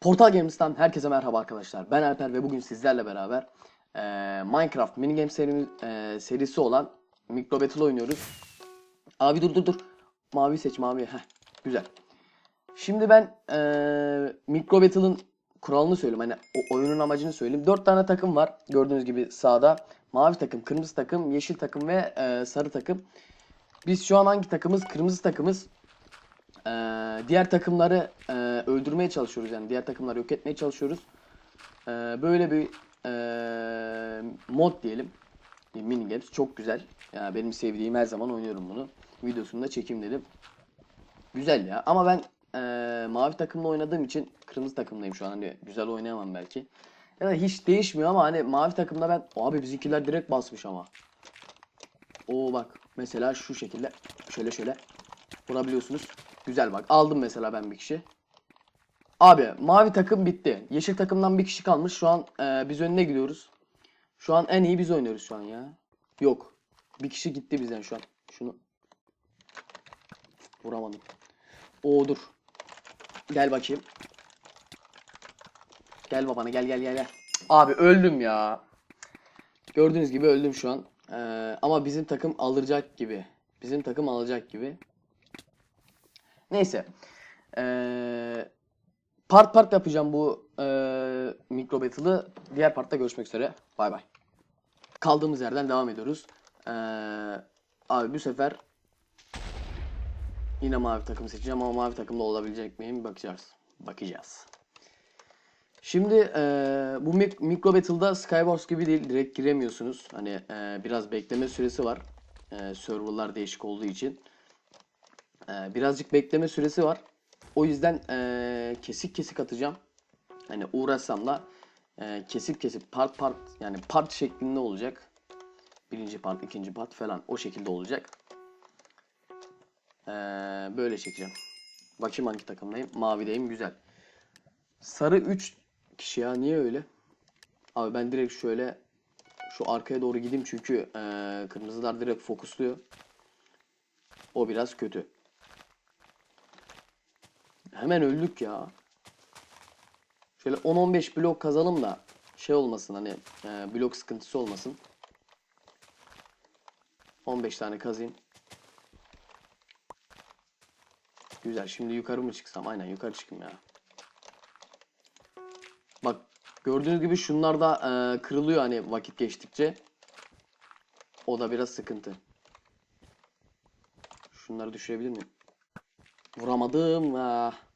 Portal Games'ten herkese merhaba arkadaşlar. Ben Alper ve bugün sizlerle beraber eee, Minecraft minigame serimiz, eee, serisi olan Micro Battle oynuyoruz. Abi dur dur dur. Mavi seç mavi. Heh, güzel. Şimdi ben eee Micro Battle'ın kuralını söyleyeyim. Hani o oyunun amacını söyleyeyim. 4 tane takım var. Gördüğünüz gibi sağda. Mavi takım, kırmızı takım, yeşil takım ve eee, sarı takım. Biz şu an hangi takımız? Kırmızı takımız. Ee, diğer takımları e, öldürmeye çalışıyoruz yani diğer takımları yok etmeye çalışıyoruz. Ee, böyle bir e, mod diyelim. Mini games çok güzel. Yani benim sevdiğim her zaman oynuyorum bunu. Videosunu da çekeyim dedim. Güzel ya ama ben e, mavi takımla oynadığım için kırmızı takımdayım şu an. Hani güzel oynayamam belki. Ya hiç değişmiyor ama hani mavi takımda ben abi bizimkiler direkt basmış ama. Oo bak mesela şu şekilde şöyle şöyle vurabiliyorsunuz. Güzel bak. Aldım mesela ben bir kişi. Abi mavi takım bitti. Yeşil takımdan bir kişi kalmış. Şu an e, biz önüne gidiyoruz. Şu an en iyi biz oynuyoruz şu an ya. Yok. Bir kişi gitti bizden şu an. Şunu. Vuramadım. Oo dur. Gel bakayım. Gel babana gel gel gel gel. Abi öldüm ya. Gördüğünüz gibi öldüm şu an. Ee, ama bizim takım alacak gibi. Bizim takım alacak gibi. Neyse. Ee, part part yapacağım bu ee, Micro Battle'ı. Diğer partta görüşmek üzere. Bay bay. Kaldığımız yerden devam ediyoruz. Ee, abi bu sefer yine mavi takım seçeceğim ama mavi takımda olabilecek miyim bakacağız. Bakacağız. Şimdi eee, bu Mic- Micro Battle'da Skywars gibi değil. Direkt giremiyorsunuz. Hani eee, biraz bekleme süresi var. Eee serverlar değişik olduğu için. Eee, birazcık bekleme süresi var. O yüzden eee, kesik kesik atacağım. Hani uğraşsam da eee, kesip kesip part part yani part şeklinde olacak. Birinci part, ikinci part falan o şekilde olacak. Eee, böyle çekeceğim. Bakayım hangi takımdayım. Mavideyim güzel. Sarı 3 kişi ya niye öyle? Abi ben direkt şöyle şu arkaya doğru gideyim çünkü eee, kırmızılar direkt fokusluyor. O biraz kötü. Hemen öldük ya. Şöyle 10-15 blok kazalım da şey olmasın hani eee, blok sıkıntısı olmasın. 15 tane kazayım. Güzel. Şimdi yukarı mı çıksam? Aynen yukarı çıkayım ya. Bak gördüğünüz gibi şunlar da e, kırılıyor hani vakit geçtikçe. O da biraz sıkıntı. Şunları düşürebilir miyim? Vuramadım. Ah.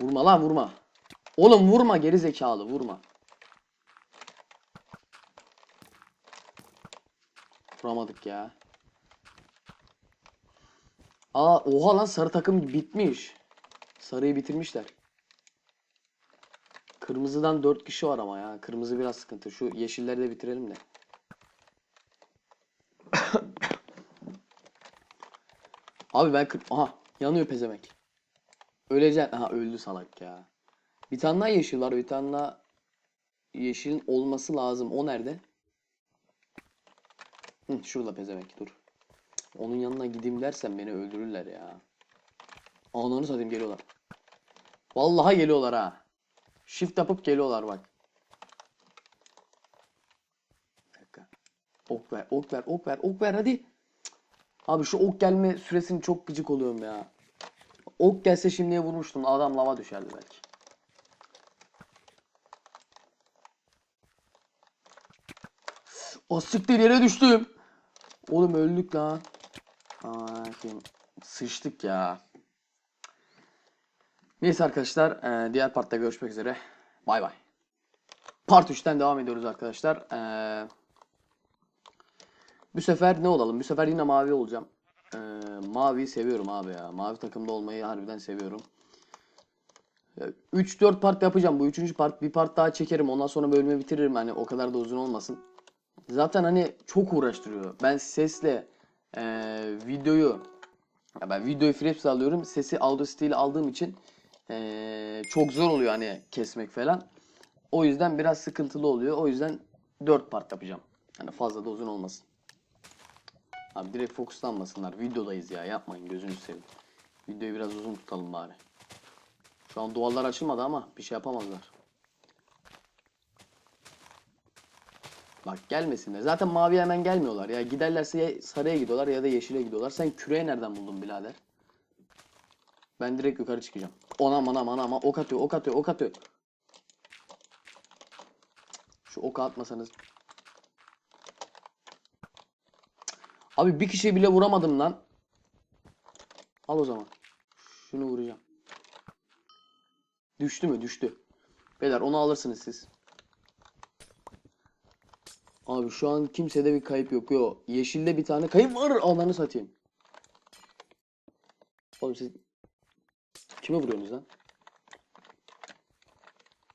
Vurma lan vurma. Oğlum vurma geri zekalı vurma. Vuramadık ya. Aa oha lan sarı takım bitmiş. Sarıyı bitirmişler. Kırmızıdan 4 kişi var ama ya. Kırmızı biraz sıkıntı. Şu yeşilleri de bitirelim de. Abi ben kır... Aha yanıyor pezemek. Öleceksin. Aha öldü salak ya. Bir tane daha yeşil var. Bir tane daha yeşilin olması lazım. O nerede? Hı, şurada pezemek dur. Onun yanına gideyim dersen beni öldürürler ya. Ananı satayım geliyorlar. Vallahi geliyorlar ha. Shift yapıp geliyorlar bak. Ok ver, ok ver, ok ver, ok ver hadi. Abi şu ok gelme süresini çok gıcık oluyorum ya. Ok gelse şimdiye vurmuştum. Adam lava düşerdi belki. O siktir yere düştüm. Oğlum öldük lan. Aa, kim- sıçtık ya. Neyse arkadaşlar, e, diğer partta görüşmek üzere. Bay bay. Part 3'ten devam ediyoruz arkadaşlar. E, bu sefer ne olalım? Bu sefer yine mavi olacağım. E, maviyi seviyorum abi ya. Mavi takımda olmayı harbiden seviyorum. 3-4 part yapacağım. Bu üçüncü part bir part daha çekerim. Ondan sonra bölümü bitiririm. Hani o kadar da uzun olmasın. Zaten hani çok uğraştırıyor. Ben sesle e, videoyu ya ben videoyu Fraps alıyorum. Sesi Audacity ile aldığım için e, çok zor oluyor hani kesmek falan. O yüzden biraz sıkıntılı oluyor. O yüzden 4 part yapacağım. Hani fazla da uzun olmasın. Abi direkt fokuslanmasınlar. Videodayız ya. Yapmayın gözünü seveyim. Videoyu biraz uzun tutalım bari. Şu an duvarlar açılmadı ama bir şey yapamazlar. Bak gelmesinler. Zaten maviye hemen gelmiyorlar ya. Giderlerse ya sarıya gidiyorlar ya da yeşile gidiyorlar. Sen küreği nereden buldun birader? Ben direkt yukarı çıkacağım. Ona ana ana ama ok atıyor ok atıyor ok atıyor. Şu oku atmasanız. Abi bir kişi bile vuramadım lan. Al o zaman. Şunu vuracağım. Düştü mü? Düştü. Beyler onu alırsınız siz. Abi şu an kimsede bir kayıp yok. Yo, yeşilde bir tane kayıp var. Ananı satayım. Oğlum siz kime vuruyorsunuz lan?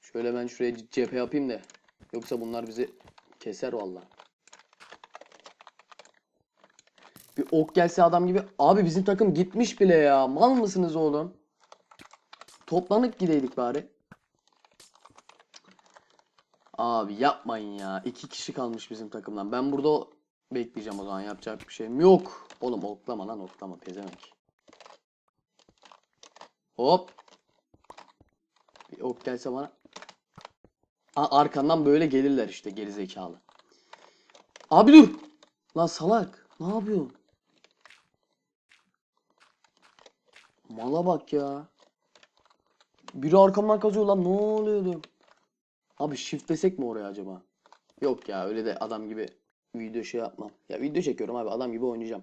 Şöyle ben şuraya cephe yapayım da. Yoksa bunlar bizi keser vallahi. Bir ok gelse adam gibi. Abi bizim takım gitmiş bile ya. Mal mısınız oğlum? Toplanıp gideydik bari. Abi yapmayın ya. İki kişi kalmış bizim takımdan. Ben burada bekleyeceğim o zaman. Yapacak bir şeyim yok. Oğlum oklama lan oklama pezemek. Hop. Bir ok gelse bana. Aa, arkandan böyle gelirler işte geri zekalı. Abi dur. Lan salak. Ne yapıyorsun? Mala bak ya. Biri arkamdan kazıyor lan ne oluyordu? Abi shiftlesek mi oraya acaba? Yok ya öyle de adam gibi video şey yapmam. Ya video çekiyorum abi adam gibi oynayacağım.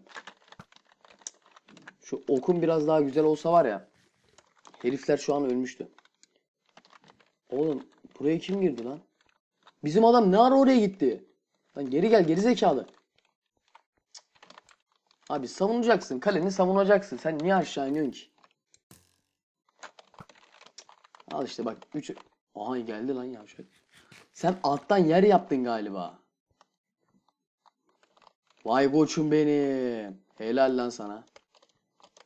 Şu okun biraz daha güzel olsa var ya. Herifler şu an ölmüştü. Oğlum buraya kim girdi lan? Bizim adam ne ara oraya gitti? Lan geri gel geri zekalı. Abi savunacaksın. Kaleni savunacaksın. Sen niye aşağı iniyorsun ki? Al işte bak 3 Aha geldi lan yavşak. Sen alttan yer yaptın galiba. Vay koçum benim. Helal lan sana.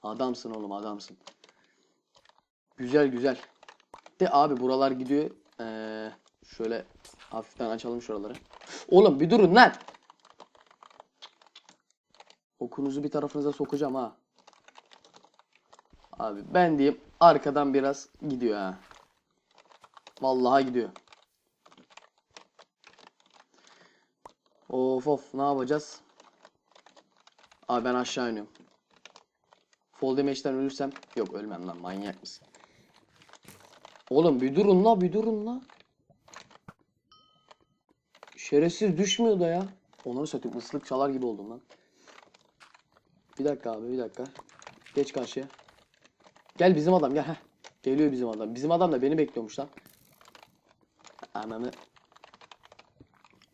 Adamsın oğlum adamsın. Güzel güzel. De abi buralar gidiyor. Ee, şöyle hafiften açalım şuraları. Oğlum bir durun lan. Okunuzu bir tarafınıza sokacağım ha. Abi ben diyeyim arkadan biraz gidiyor ha. Vallahi gidiyor. Of of ne yapacağız? Abi ben aşağı iniyorum. Fall damage'den ölürsem yok ölmem lan manyak mısın? Oğlum bir durun la bir durun la. Şerefsiz düşmüyor da ya. Onları satayım ıslık çalar gibi oldum lan. Bir dakika abi bir dakika. Geç karşıya. Gel bizim adam gel. Heh. Geliyor bizim adam. Bizim adam da beni bekliyormuş lan. Ananı.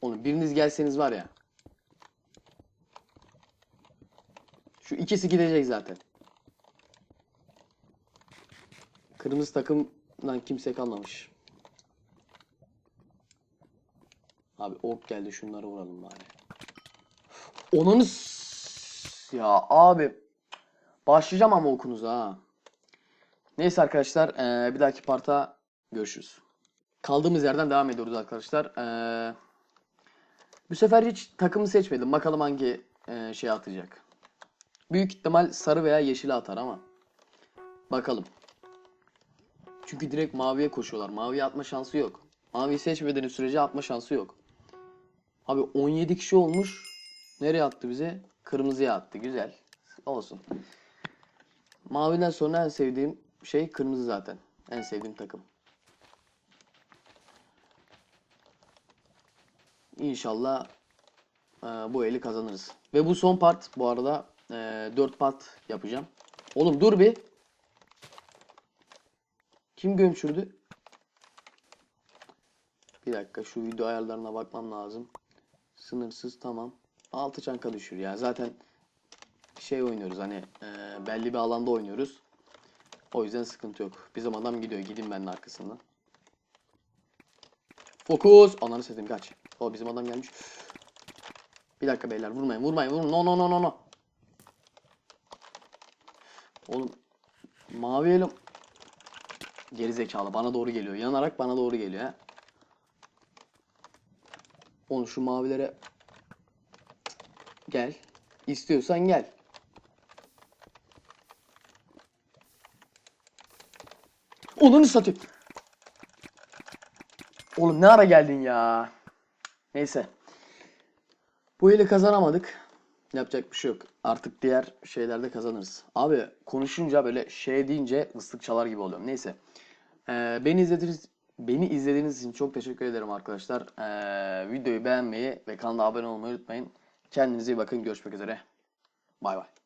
Oğlum biriniz gelseniz var ya. Şu ikisi gidecek zaten. Kırmızı takımdan kimse kalmamış. Abi ok geldi şunları vuralım bari. Onunu s- ya abi başlayacağım ama okunuza ha. Neyse arkadaşlar bir dahaki parta görüşürüz. Kaldığımız yerden devam ediyoruz arkadaşlar. Eee, bu sefer hiç takımı seçmedim. Bakalım hangi eee, şey atacak. Büyük ihtimal sarı veya yeşili atar ama. Bakalım. Çünkü direkt maviye koşuyorlar. Maviye atma şansı yok. Maviyi seçmediğiniz sürece atma şansı yok. Abi 17 kişi olmuş. Nereye attı bize? Kırmızıya attı. Güzel. Olsun. Maviden sonra en sevdiğim şey kırmızı zaten. En sevdiğim takım. İnşallah e, bu eli kazanırız. Ve bu son part bu arada e, 4 part yapacağım. Oğlum dur bir. Kim gömçürdü? Bir dakika şu video ayarlarına bakmam lazım. Sınırsız tamam. 6 çanka düşür ya. Zaten şey oynuyoruz hani e, belli bir alanda oynuyoruz. O yüzden sıkıntı yok. Bizim adam gidiyor. Gidin ben de arkasından. Fokus. Ananı satayım kaç. O bizim adam gelmiş. Bir dakika beyler vurmayın vurmayın vurmayın. No no no no no. Oğlum mavi elim geri zekalı bana doğru geliyor. Yanarak bana doğru geliyor ha. Oğlum şu mavilere gel. İstiyorsan gel. Onu satayım. Oğlum ne ara geldin ya? Neyse. Bu eli kazanamadık. Yapacak bir şey yok. Artık diğer şeylerde kazanırız. Abi konuşunca böyle şey deyince ıslık çalar gibi oluyorum. Neyse. Ee, beni izlediğiniz beni izlediğiniz için çok teşekkür ederim arkadaşlar. Ee, videoyu beğenmeyi ve kanala abone olmayı unutmayın. Kendinize iyi bakın. Görüşmek üzere. Bay bay.